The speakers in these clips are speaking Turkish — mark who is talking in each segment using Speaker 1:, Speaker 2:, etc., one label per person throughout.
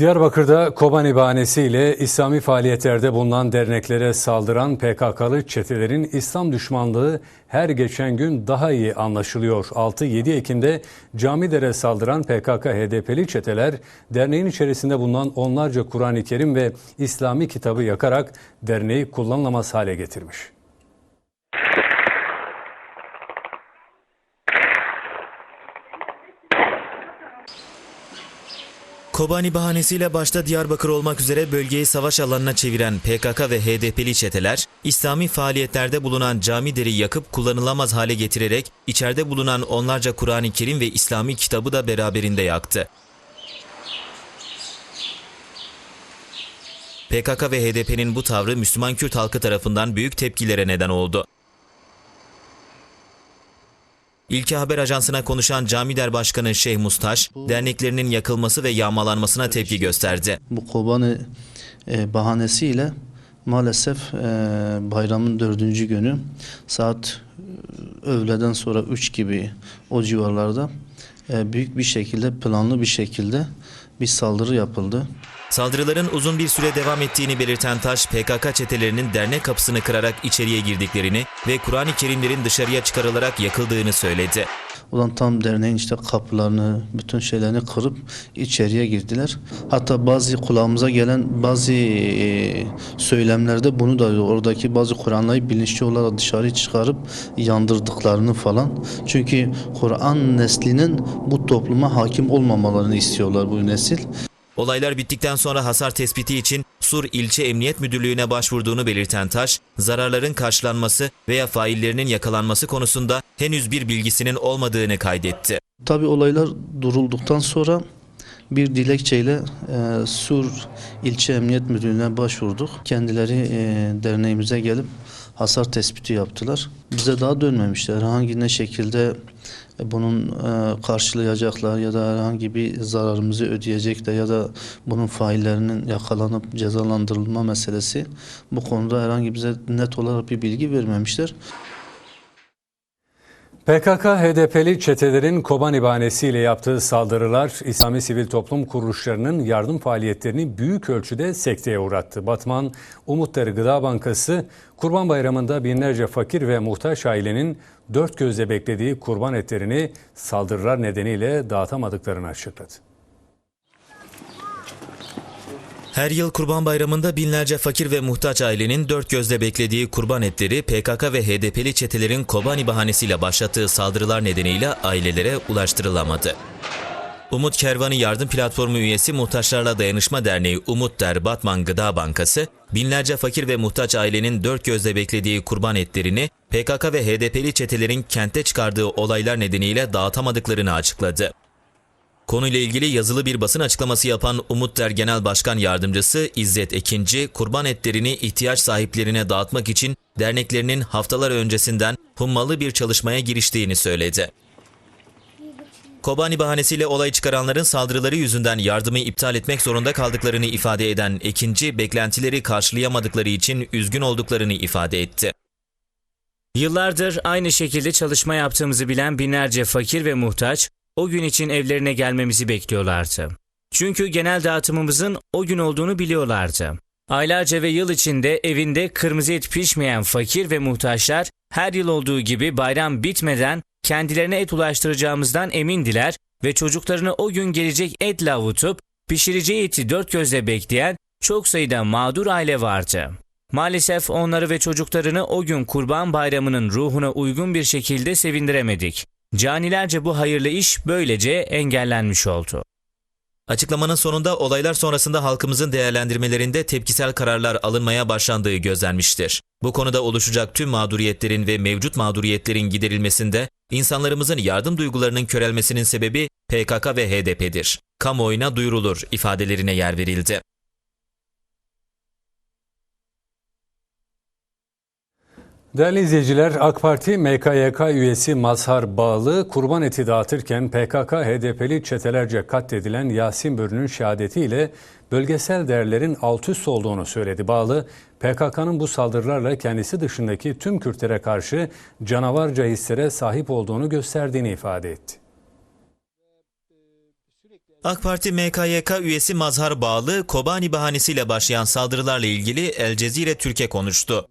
Speaker 1: Diyarbakır'da Kobani bahanesiyle İslami faaliyetlerde bulunan derneklere saldıran PKK'lı çetelerin İslam düşmanlığı her geçen gün daha iyi anlaşılıyor. 6-7 Ekim'de Camidere saldıran PKK-HDP'li çeteler derneğin içerisinde bulunan onlarca Kur'an-ı Kerim ve İslami kitabı yakarak derneği kullanılamaz hale getirmiş.
Speaker 2: Kobani bahanesiyle başta Diyarbakır olmak üzere bölgeyi savaş alanına çeviren PKK ve HDP'li çeteler, İslami faaliyetlerde bulunan camileri yakıp kullanılamaz hale getirerek içeride bulunan onlarca Kur'an-ı Kerim ve İslami kitabı da beraberinde yaktı. PKK ve HDP'nin bu tavrı Müslüman Kürt halkı tarafından büyük tepkilere neden oldu. İlke Haber Ajansı'na konuşan Camider Başkanı Şeyh Mustaş, derneklerinin yakılması ve yağmalanmasına tepki gösterdi.
Speaker 3: Bu Kobani e, bahanesiyle maalesef e, bayramın dördüncü günü saat e, öğleden sonra 3 gibi o civarlarda büyük bir şekilde planlı bir şekilde bir saldırı yapıldı.
Speaker 2: Saldırıların uzun bir süre devam ettiğini belirten Taş, PKK çetelerinin dernek kapısını kırarak içeriye girdiklerini ve Kur'an-ı Kerimlerin dışarıya çıkarılarak yakıldığını söyledi.
Speaker 3: Ulan tam derneğin işte kapılarını, bütün şeylerini kırıp içeriye girdiler. Hatta bazı kulağımıza gelen bazı e, söylemlerde bunu da oradaki bazı Kur'an'ları bilinçli olarak dışarı çıkarıp yandırdıklarını falan. Çünkü Kur'an neslinin bu topluma hakim olmamalarını istiyorlar bu nesil.
Speaker 2: Olaylar bittikten sonra hasar tespiti için Sur İlçe Emniyet Müdürlüğü'ne başvurduğunu belirten Taş, zararların karşılanması veya faillerinin yakalanması konusunda henüz bir bilgisinin olmadığını kaydetti.
Speaker 3: Tabi olaylar durulduktan sonra bir dilekçeyle e, Sur İlçe Emniyet Müdürlüğü'ne başvurduk. Kendileri e, derneğimize gelip hasar tespiti yaptılar. Bize daha dönmemişler. Herhangi ne şekilde bunun e, karşılayacaklar ya da herhangi bir zararımızı ödeyecekler ya da bunun faillerinin yakalanıp cezalandırılma meselesi bu konuda herhangi bize net olarak bir bilgi vermemişler.
Speaker 1: PKK-HDP'li çetelerin Kobani bahanesiyle yaptığı saldırılar İslami sivil toplum kuruluşlarının yardım faaliyetlerini büyük ölçüde sekteye uğrattı. Batman Umutları Gıda Bankası Kurban Bayramı'nda binlerce fakir ve muhtaç ailenin dört gözle beklediği kurban etlerini saldırılar nedeniyle dağıtamadıklarını açıkladı.
Speaker 2: Her yıl Kurban Bayramı'nda binlerce fakir ve muhtaç ailenin dört gözle beklediği kurban etleri PKK ve HDP'li çetelerin Kobani bahanesiyle başlattığı saldırılar nedeniyle ailelere ulaştırılamadı. Umut Kervanı Yardım Platformu üyesi Muhtaçlarla Dayanışma Derneği Umut Der Batman Gıda Bankası, binlerce fakir ve muhtaç ailenin dört gözle beklediği kurban etlerini PKK ve HDP'li çetelerin kente çıkardığı olaylar nedeniyle dağıtamadıklarını açıkladı. Konuyla ilgili yazılı bir basın açıklaması yapan Umut Der Genel Başkan Yardımcısı İzzet Ekinci, kurban etlerini ihtiyaç sahiplerine dağıtmak için derneklerinin haftalar öncesinden hummalı bir çalışmaya giriştiğini söyledi. Kobani bahanesiyle olay çıkaranların saldırıları yüzünden yardımı iptal etmek zorunda kaldıklarını ifade eden Ekinci, beklentileri karşılayamadıkları için üzgün olduklarını ifade etti.
Speaker 4: Yıllardır aynı şekilde çalışma yaptığımızı bilen binlerce fakir ve muhtaç o gün için evlerine gelmemizi bekliyorlardı. Çünkü genel dağıtımımızın o gün olduğunu biliyorlardı. Aylarca ve yıl içinde evinde kırmızı et pişmeyen fakir ve muhtaçlar her yıl olduğu gibi bayram bitmeden kendilerine et ulaştıracağımızdan emindiler ve çocuklarını o gün gelecek etle avutup pişireceği eti dört gözle bekleyen çok sayıda mağdur aile vardı. Maalesef onları ve çocuklarını o gün Kurban Bayramı'nın ruhuna uygun bir şekilde sevindiremedik. Canilerce bu hayırlı iş böylece engellenmiş oldu.
Speaker 2: Açıklamanın sonunda olaylar sonrasında halkımızın değerlendirmelerinde tepkisel kararlar alınmaya başlandığı gözlenmiştir. Bu konuda oluşacak tüm mağduriyetlerin ve mevcut mağduriyetlerin giderilmesinde insanlarımızın yardım duygularının körelmesinin sebebi PKK ve HDP'dir. Kamuoyuna duyurulur ifadelerine yer verildi.
Speaker 1: Değerli izleyiciler, AK Parti MKYK üyesi Mazhar Bağlı kurban eti dağıtırken PKK HDP'li çetelerce katledilen Yasin Börü'nün şehadetiyle bölgesel değerlerin alt üst olduğunu söyledi. Bağlı, PKK'nın bu saldırılarla kendisi dışındaki tüm Kürtlere karşı canavarca hislere sahip olduğunu gösterdiğini ifade etti.
Speaker 2: AK Parti MKYK üyesi Mazhar Bağlı, Kobani bahanesiyle başlayan saldırılarla ilgili El Cezire Türkiye konuştu.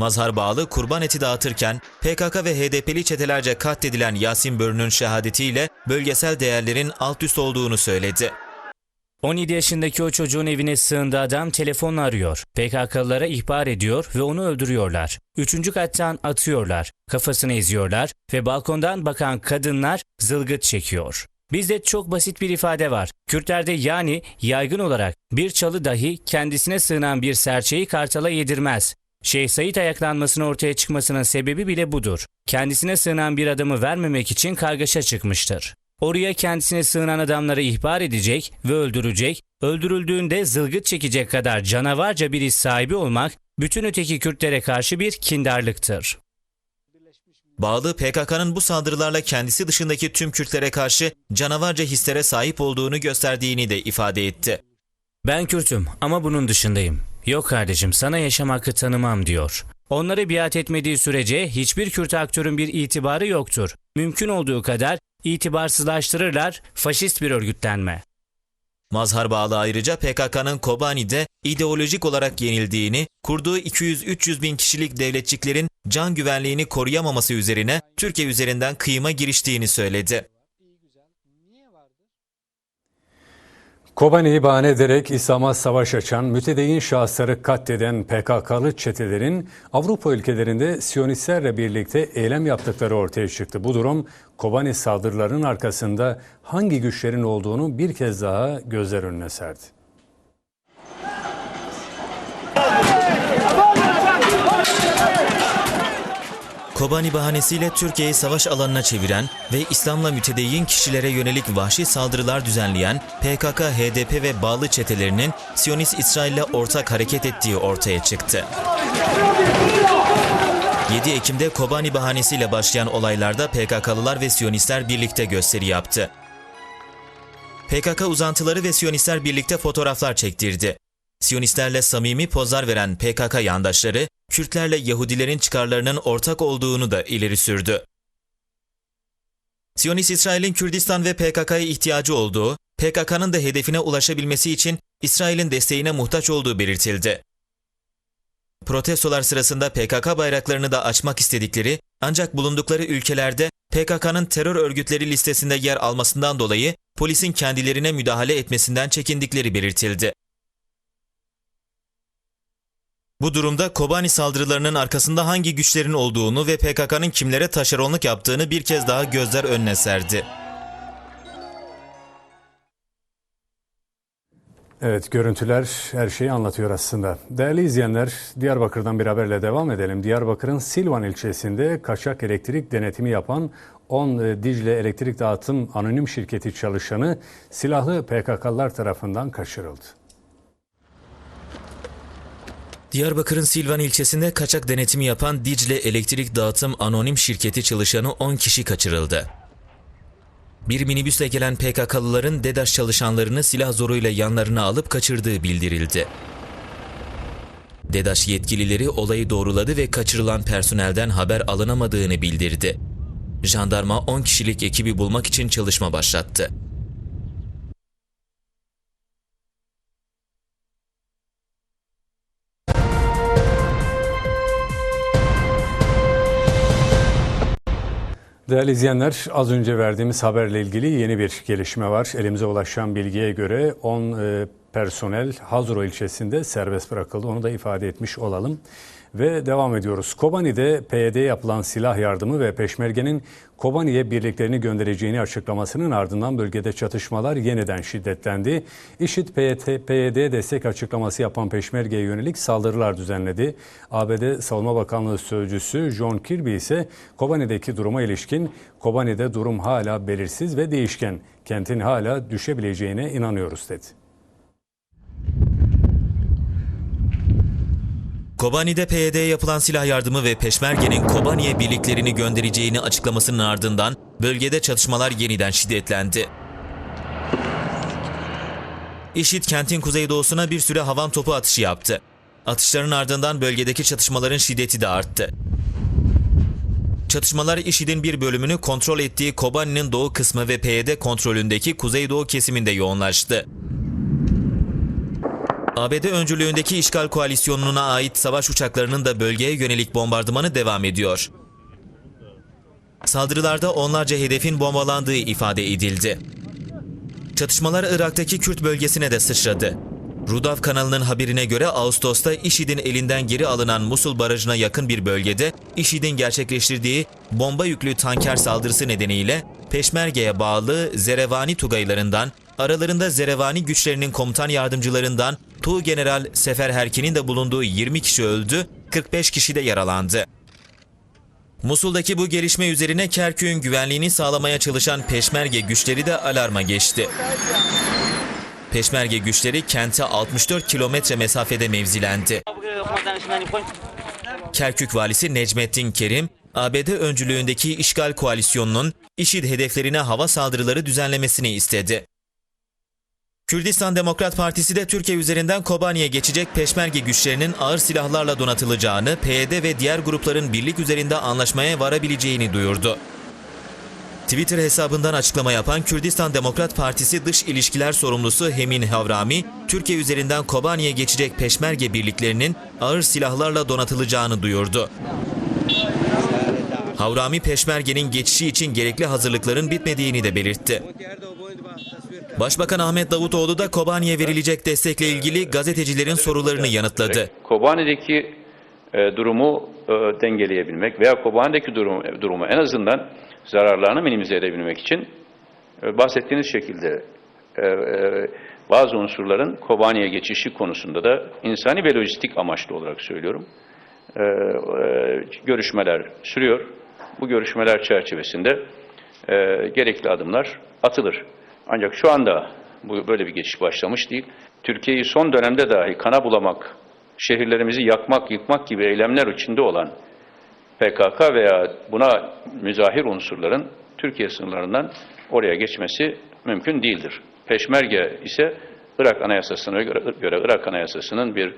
Speaker 2: Mazhar Bağlı kurban eti dağıtırken PKK ve HDP'li çetelerce katledilen Yasin Börü'nün şehadetiyle bölgesel değerlerin alt üst olduğunu söyledi.
Speaker 4: 17 yaşındaki o çocuğun evine sığındı adam telefonla arıyor. PKK'lılara ihbar ediyor ve onu öldürüyorlar. Üçüncü kattan atıyorlar. Kafasını eziyorlar ve balkondan bakan kadınlar zılgıt çekiyor. Bizde çok basit bir ifade var. Kürtlerde yani yaygın olarak bir çalı dahi kendisine sığınan bir serçeyi kartala yedirmez. Şeyh Said ayaklanmasının ortaya çıkmasının sebebi bile budur. Kendisine sığınan bir adamı vermemek için kargaşa çıkmıştır. Oraya kendisine sığınan adamları ihbar edecek ve öldürecek, öldürüldüğünde zılgıt çekecek kadar canavarca bir iş sahibi olmak, bütün öteki Kürtlere karşı bir kindarlıktır.
Speaker 2: Bağlı PKK'nın bu saldırılarla kendisi dışındaki tüm Kürtlere karşı canavarca hislere sahip olduğunu gösterdiğini de ifade etti.
Speaker 4: Ben Kürt'üm ama bunun dışındayım. Yok kardeşim sana yaşam hakkı tanımam diyor. Onları biat etmediği sürece hiçbir Kürt aktörün bir itibarı yoktur. Mümkün olduğu kadar itibarsızlaştırırlar faşist bir örgütlenme.
Speaker 2: Mazhar Bağlı ayrıca PKK'nın Kobani'de ideolojik olarak yenildiğini, kurduğu 200-300 bin kişilik devletçiklerin can güvenliğini koruyamaması üzerine Türkiye üzerinden kıyıma giriştiğini söyledi.
Speaker 1: Kobani'yi bahane ederek İslam'a savaş açan, mütedeyyin şahısları katleden PKK'lı çetelerin Avrupa ülkelerinde Siyonistlerle birlikte eylem yaptıkları ortaya çıktı. Bu durum Kobani saldırılarının arkasında hangi güçlerin olduğunu bir kez daha gözler önüne serdi.
Speaker 2: Kobani bahanesiyle Türkiye'yi savaş alanına çeviren ve İslam'la mütedeyyin kişilere yönelik vahşi saldırılar düzenleyen PKK, HDP ve bağlı çetelerinin Siyonist İsrail'le ortak hareket ettiği ortaya çıktı. 7 Ekim'de Kobani bahanesiyle başlayan olaylarda PKK'lılar ve Siyonistler birlikte gösteri yaptı. PKK uzantıları ve Siyonistler birlikte fotoğraflar çektirdi. Siyonistlerle samimi pozlar veren PKK yandaşları, Kürtlerle Yahudilerin çıkarlarının ortak olduğunu da ileri sürdü. Siyonist İsrail'in Kürdistan ve PKK'ya ihtiyacı olduğu, PKK'nın da hedefine ulaşabilmesi için İsrail'in desteğine muhtaç olduğu belirtildi. Protestolar sırasında PKK bayraklarını da açmak istedikleri ancak bulundukları ülkelerde PKK'nın terör örgütleri listesinde yer almasından dolayı polisin kendilerine müdahale etmesinden çekindikleri belirtildi. Bu durumda Kobani saldırılarının arkasında hangi güçlerin olduğunu ve PKK'nın kimlere taşeronluk yaptığını bir kez daha gözler önüne serdi.
Speaker 1: Evet görüntüler her şeyi anlatıyor aslında. Değerli izleyenler Diyarbakır'dan bir haberle devam edelim. Diyarbakır'ın Silvan ilçesinde kaçak elektrik denetimi yapan 10 Dicle Elektrik Dağıtım Anonim Şirketi çalışanı silahlı PKK'lılar tarafından kaçırıldı.
Speaker 2: Diyarbakır'ın Silvan ilçesinde kaçak denetimi yapan Dicle Elektrik Dağıtım Anonim Şirketi çalışanı 10 kişi kaçırıldı. Bir minibüsle gelen PKK'lıların DEDAŞ çalışanlarını silah zoruyla yanlarına alıp kaçırdığı bildirildi. DEDAŞ yetkilileri olayı doğruladı ve kaçırılan personelden haber alınamadığını bildirdi. Jandarma 10 kişilik ekibi bulmak için çalışma başlattı.
Speaker 1: Değerli izleyenler az önce verdiğimiz haberle ilgili yeni bir gelişme var. Elimize ulaşan bilgiye göre 10 e, personel Hazro ilçesinde serbest bırakıldı. Onu da ifade etmiş olalım. Ve devam ediyoruz. Kobani'de PYD'ye yapılan silah yardımı ve Peşmerge'nin Kobani'ye birliklerini göndereceğini açıklamasının ardından bölgede çatışmalar yeniden şiddetlendi. IŞİD PYD destek açıklaması yapan Peşmerge'ye yönelik saldırılar düzenledi. ABD Savunma Bakanlığı Sözcüsü John Kirby ise Kobani'deki duruma ilişkin Kobani'de durum hala belirsiz ve değişken. Kentin hala düşebileceğine inanıyoruz dedi.
Speaker 2: Kobani'de PYD'ye yapılan silah yardımı ve Peşmerge'nin Kobani'ye birliklerini göndereceğini açıklamasının ardından bölgede çatışmalar yeniden şiddetlendi. IŞİD kentin kuzeydoğusuna bir süre havan topu atışı yaptı. Atışların ardından bölgedeki çatışmaların şiddeti de arttı. Çatışmalar IŞİD'in bir bölümünü kontrol ettiği Kobani'nin doğu kısmı ve PYD kontrolündeki kuzeydoğu kesiminde yoğunlaştı. ABD öncülüğündeki işgal koalisyonuna ait savaş uçaklarının da bölgeye yönelik bombardımanı devam ediyor. Saldırılarda onlarca hedefin bombalandığı ifade edildi. Çatışmalar Irak'taki Kürt bölgesine de sıçradı. Rudav kanalının haberine göre Ağustos'ta IŞİD'in elinden geri alınan Musul barajına yakın bir bölgede IŞİD'in gerçekleştirdiği bomba yüklü tanker saldırısı nedeniyle Peşmerge'ye bağlı Zerevani Tugaylarından, aralarında Zerevani güçlerinin komutan yardımcılarından Tuğ General Sefer Herkin'in de bulunduğu 20 kişi öldü, 45 kişi de yaralandı. Musul'daki bu gelişme üzerine Kerkük'ün güvenliğini sağlamaya çalışan Peşmerge güçleri de alarma geçti. Peşmerge güçleri kente 64 kilometre mesafede mevzilendi. Kerkük valisi Necmettin Kerim, ABD öncülüğündeki işgal koalisyonunun IŞİD hedeflerine hava saldırıları düzenlemesini istedi. Kürdistan Demokrat Partisi de Türkiye üzerinden Kobani'ye geçecek peşmerge güçlerinin ağır silahlarla donatılacağını, PYD ve diğer grupların birlik üzerinde anlaşmaya varabileceğini duyurdu. Twitter hesabından açıklama yapan Kürdistan Demokrat Partisi Dış İlişkiler Sorumlusu Hemin Havrami, Türkiye üzerinden Kobani'ye geçecek peşmerge birliklerinin ağır silahlarla donatılacağını duyurdu. Havrami peşmergenin geçişi için gerekli hazırlıkların bitmediğini de belirtti. Başbakan Ahmet Davutoğlu da Kobani'ye verilecek destekle ilgili gazetecilerin sorularını yanıtladı.
Speaker 5: Kobani'deki e, durumu e, dengeleyebilmek veya Kobani'deki durumu, durumu en azından zararlarını minimize edebilmek için e, bahsettiğiniz şekilde e, e, bazı unsurların Kobani'ye geçişi konusunda da insani ve lojistik amaçlı olarak söylüyorum. E, e, görüşmeler sürüyor. Bu görüşmeler çerçevesinde e, gerekli adımlar atılır. Ancak şu anda bu böyle bir geçiş başlamış değil. Türkiye'yi son dönemde dahi kana bulamak, şehirlerimizi yakmak, yıkmak gibi eylemler içinde olan PKK veya buna müzahir unsurların Türkiye sınırlarından oraya geçmesi mümkün değildir. Peşmerge ise Irak Anayasası'na göre, Irak Anayasası'nın bir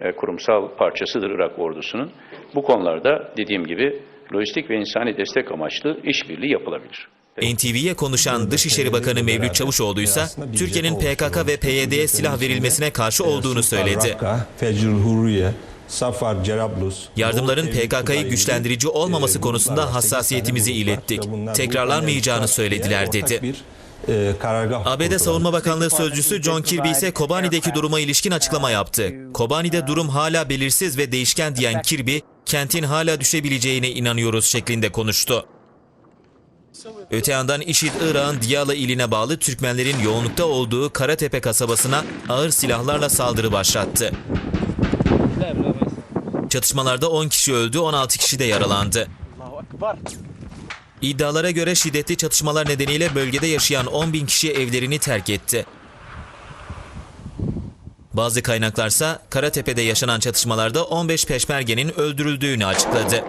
Speaker 5: e, kurumsal parçasıdır Irak ordusunun. Bu konularda dediğim gibi lojistik ve insani destek amaçlı işbirliği yapılabilir.
Speaker 2: NTV'ye konuşan Dışişleri Bakanı Mevlüt Çavuşoğlu ise Türkiye'nin PKK ve PYD'ye silah verilmesine karşı olduğunu söyledi. Yardımların PKK'yı güçlendirici olmaması konusunda hassasiyetimizi ilettik. Tekrarlanmayacağını söylediler dedi. ABD Savunma Bakanlığı Sözcüsü John Kirby ise Kobani'deki duruma ilişkin açıklama yaptı. Kobani'de durum hala belirsiz ve değişken diyen Kirby, kentin hala düşebileceğine inanıyoruz şeklinde konuştu. Öte yandan IŞİD, Irak'ın Diyala iline bağlı Türkmenlerin yoğunlukta olduğu Karatepe kasabasına ağır silahlarla saldırı başlattı. Çatışmalarda 10 kişi öldü, 16 kişi de yaralandı. İddialara göre şiddetli çatışmalar nedeniyle bölgede yaşayan 10 bin kişi evlerini terk etti. Bazı kaynaklarsa Karatepe'de yaşanan çatışmalarda 15 peşmergenin öldürüldüğünü açıkladı.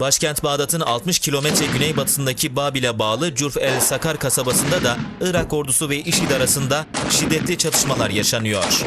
Speaker 2: Başkent Bağdat'ın 60 kilometre güneybatısındaki Babil'e bağlı Curf el Sakar kasabasında da Irak ordusu ve IŞİD arasında şiddetli çatışmalar yaşanıyor.